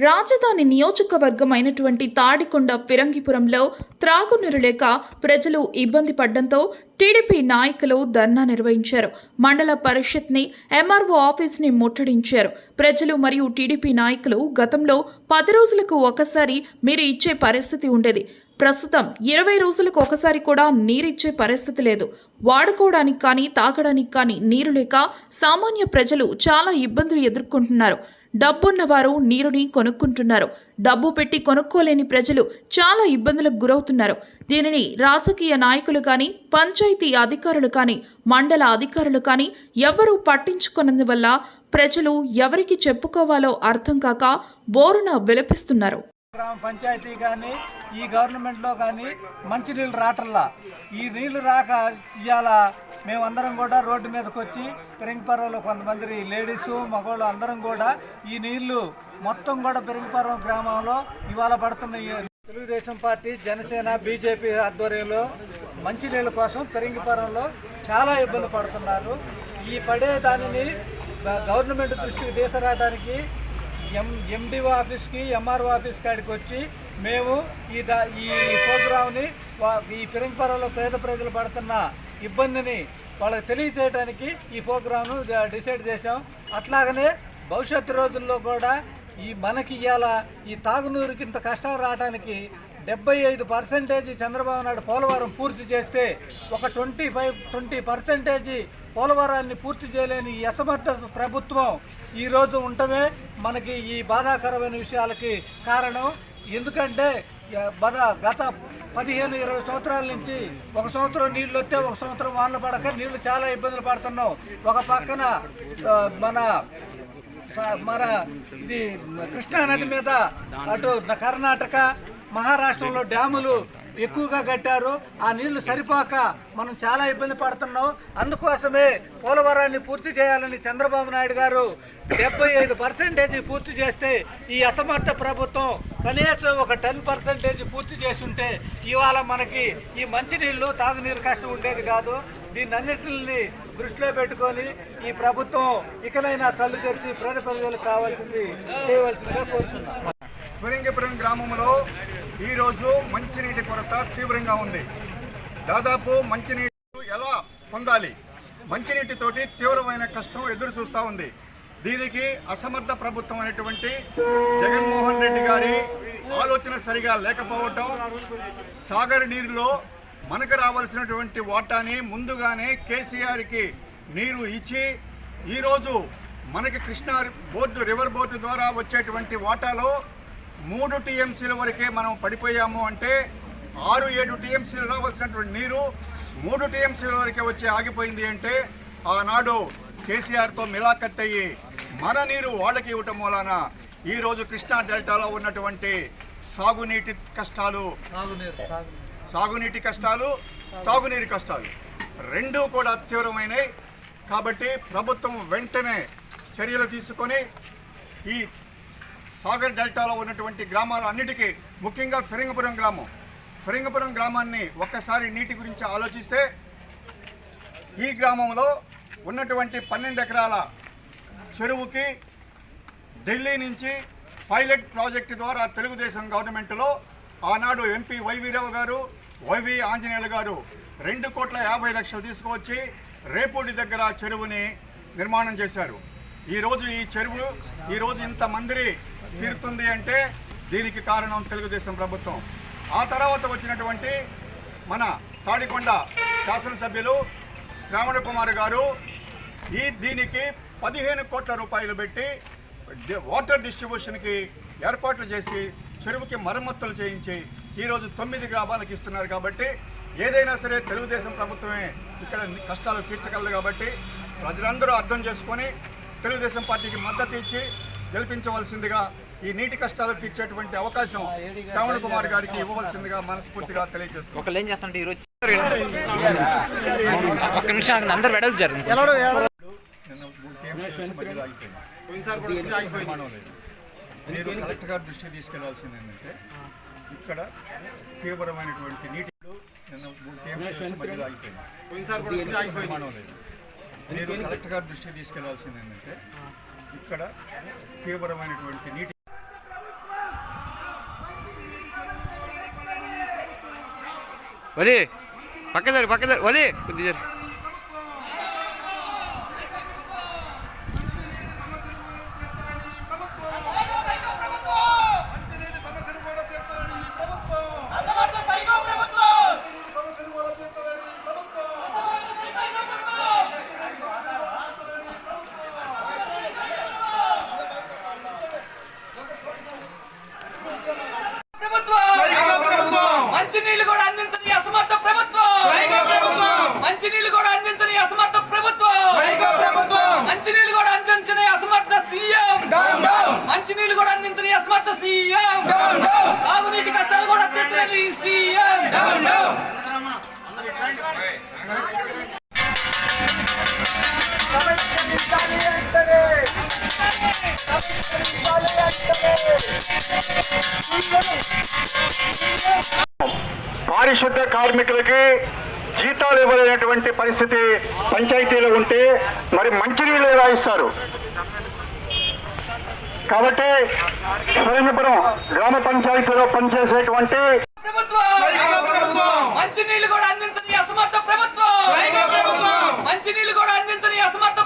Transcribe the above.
రాజధాని నియోజకవర్గం అయినటువంటి తాడికొండ పిరంగిపురంలో త్రాగునీరు లేక ప్రజలు ఇబ్బంది పడడంతో టీడీపీ నాయకులు ధర్నా నిర్వహించారు. మండల పరిషత్ని ఎంఆర్ఓ ఆఫీస్ని ముట్టడించారు. ప్రజలు మరియు టీడీపీ నాయకులు గతంలో పది రోజులకు ఒకసారి మీరు ఇచ్చే పరిస్థితి ఉండేది. ప్రస్తుతం ఇరవై రోజులకు ఒకసారి కూడా నీరిచ్చే పరిస్థితి లేదు. వాడుకోవడానికి కానీ తాగడానికి కానీ నీరు లేక సామాన్య ప్రజలు చాలా ఇబ్బందులు ఎదుర్కొంటున్నారు. డబ్బున్నవారు నీరుని కొనుక్కుంటున్నారు. డబ్బు పెట్టి కొనుక్కోలేని ప్రజలు చాలా ఇబ్బందులకు గురవుతున్నారు. దీనిని రాజకీయ నాయకులు కానీ పంచాయతీ అధికారులు కానీ మండల అధికారులు కానీ ఎవరూ పట్టించుకున్నందువల్ల ప్రజలు ఎవరికి చెప్పుకోవాలో అర్థం కాక బోరున విలపిస్తున్నారు. గ్రామ పంచాయతీ కానీ ఈ గవర్నమెంట్లో కానీ మంచినీళ్ళు రాటల్లా ఈ నీళ్ళు రాక ఇవాళ మేమందరం కూడా రోడ్డు మీదకి వచ్చి పెరింగపర్వలో కొంతమంది లేడీస్ మగవాళ్ళు అందరం కూడా ఈ నీళ్ళు మొత్తం కూడా పెరింగపర్వం గ్రామంలో ఇవాళ పడుతున్న తెలుగుదేశం పార్టీ జనసేన బీజేపీ ఆధ్వర్యంలో మంచినీళ్ళ కోసం పెరింగిపురంలో చాలా ఇబ్బంది పడుతున్నారు. ఈ పడే దానిని గవర్నమెంట్ దృష్టికి తీసుకురావడానికి ఎం ఎండిఓ ఆఫీస్కి ఎంఆర్ఓ ఆఫీస్ కాడికి వచ్చి మేము ఈ దా ఈ ప్రోగ్రామ్ని ఈ పిరంపరలో పేద ప్రజలు పడుతున్న ఇబ్బందిని వాళ్ళకి తెలియజేయడానికి ఈ ప్రోగ్రామ్ను డిసైడ్ చేశాం. అట్లాగనే భవిష్యత్తు రోజుల్లో కూడా ఈ మనకి ఇవాళ ఈ తాగునీరుకి ఇంత కష్టం రావడానికి డెబ్బై ఐదు పర్సెంటేజ్ చంద్రబాబు నాయుడు పోలవరం పూర్తి చేస్తే ఒక ట్వంటీ ఫైవ్ ట్వంటీ పర్సెంటేజీ పోలవరాన్ని పూర్తి చేయలేని ఈ అసమర్థ ప్రభుత్వం ఈరోజు ఉండమే మనకి ఈ బాధాకరమైన విషయాలకి కారణం. ఎందుకంటే మన గత పదిహేను ఇరవై సంవత్సరాల నుంచి ఒక సంవత్సరం నీళ్ళు వస్తే ఒక సంవత్సరం వానలు పడక నీళ్ళు చాలా ఇబ్బందులు పడుతున్నాం. ఒక పక్కన మన స- మన ఇది కృష్ణా నది మీద అటు కర్ణాటక మహారాష్ట్రలో డ్యాములు ఎక్కువగా కట్టారు. ఆ నీళ్ళు సరిపోక మనం చాలా ఇబ్బంది పడుతున్నాం. అందుకోసమే పోలవరాన్ని పూర్తి చేయాలని చంద్రబాబు నాయుడు గారు డెబ్బై ఐదు పర్సెంటేజ్ పూర్తి చేస్తే ఈ అసమర్థ ప్రభుత్వం కనీసం ఒక టెన్ పర్సెంటేజ్ పూర్తి చేస్తుంటే ఇవాళ మనకి ఈ మంచినీళ్ళు తాగునీరు కష్టం ఉండేది కాదు. దీన్ని అన్నింటిని దృష్టిలో పెట్టుకొని ఈ ప్రభుత్వం ఇకనైనా కళ్ళు తెరిచి పేద ప్రజలకు కావాల్సింది చేయవలసిందిగా కోరుతున్నాం. గ్రామంలో ఈరోజు మంచినీటి కొరత తీవ్రంగా ఉంది. దాదాపు మంచినీటి ఎలా పొందాలి? మంచినీటితోటి తీవ్రమైన కష్టం ఎదురు చూస్తూ ఉంది. దీనికి అసమర్థ ప్రభుత్వం అనేటువంటి జగన్మోహన్ రెడ్డి గారి ఆలోచన సరిగా లేకపోవటం సాగర్ నీరులో మనకు రావాల్సినటువంటి వాటాని ముందుగానే కేసీఆర్కి నీరు ఇచ్చి ఈరోజు మనకి కృష్ణా బోర్డు రివర్ బోర్డు ద్వారా వచ్చేటువంటి వాటాలో మూడు టీఎంసీల వరకే మనం పడిపోయాము అంటే ఆరు ఏడు టీఎంసీలు రావాల్సినటువంటి నీరు మూడు టీఎంసీల వరకే వచ్చి ఆగిపోయింది అంటే ఆనాడు కేసీఆర్తో మిలాఖత్ అయ్యి మన నీరు వాళ్ళకి ఇవ్వటం వలన ఈరోజు కృష్ణా డెల్టాలో ఉన్నటువంటి సాగునీటి కష్టాలు సాగునీటి కష్టాలు తాగునీటి కష్టాలు రెండూ కూడా తీవ్రమైనవి కాబట్టి ప్రభుత్వం వెంటనే చర్యలు తీసుకొని ఈ సాగర్ డెల్టాలో ఉన్నటువంటి గ్రామాలు అన్నిటికీ ముఖ్యంగా ఫిరంగపురం గ్రామం. ఫిరంగపురం గ్రామాన్ని ఒక్కసారి నీటి గురించి ఆలోచిస్తే ఈ గ్రామంలో ఉన్నటువంటి పన్నెండు ఎకరాల చెరువుకి ఢిల్లీ నుంచి పైలట్ ప్రాజెక్టు ద్వారా తెలుగుదేశం గవర్నమెంట్లో ఆనాడు ఎంపీ వైవీరావు గారు వైవి ఆంజనేయులు గారు రెండు కోట్ల యాభై లక్షలు తీసుకువచ్చి రేపూడి దగ్గర చెరువుని నిర్మాణం చేశారు. ఈరోజు ఈ చెరువు ఈరోజు ఇంత మందిరి తీరుతుంది అంటే దీనికి కారణం తెలుగుదేశం ప్రభుత్వం. ఆ తర్వాత వచ్చినటువంటి మన తాడికొండ శాసనసభ్యులు శ్రావణ కుమార్ గారు ఈ దీనికి పదిహేను కోట్ల రూపాయలు పెట్టి వాటర్ డిస్ట్రిబ్యూషన్కి ఏర్పాట్లు చేసి చెరువుకి మరమ్మతులు చేయించి ఈరోజు తొమ్మిది గ్రామాలకు ఇస్తున్నారు కాబట్టి ఏదైనా సరే తెలుగుదేశం ప్రభుత్వమే ఇక్కడ కష్టాలు తీర్చగలదు కాబట్టి ప్రజలందరూ అర్థం చేసుకొని తెలుగుదేశం పార్టీకి మద్దతు ఇచ్చి గెలిపించవలసిందిగా ఈ నీటి కష్టాలు తీర్చేటువంటి అవకాశం శ్రావణ్ కుమార్ గారికి ఇవ్వవలసిందిగా మనస్ఫూర్తిగా ఒకళ్ళు ఏం ఈరోజు ఒక్క నిమిషం. అందరు లేదు. మీరు కలెక్టర్ గారి దృష్టికి తీసుకెళ్ళాల్సింది ఏంటంటే ఇక్కడ తీవ్రమైనటువంటి నీటి నిన్న కేఎంసీ మధ్యలో ఆగిపోయింది. మీరు కలెక్టర్ గారి దృష్టికి తీసుకెళ్ళాల్సింది ఏంటంటే ఇక్కడ తీవ్రమైనటువంటి నీటి వలి పక్కదారి పక్కదారి వలి కొద్దిగా పారిశుద్ధ కార్మికులకి జీతాలు ఇవ్వలేనటువంటి పరిస్థితి పంచాయతీలో ఉంటే మరి మంచినీళ్ళు ఎలా ఇస్తారు? కాబట్టి సురేంద్రపురం గ్రామ పంచాయతీలో పనిచేసేటువంటి మంచినీళ్ళు కూడా అందించని అసమర్థ ప్రభుత్వం. మంచినీళ్ళు కూడా అందించని అసమర్థ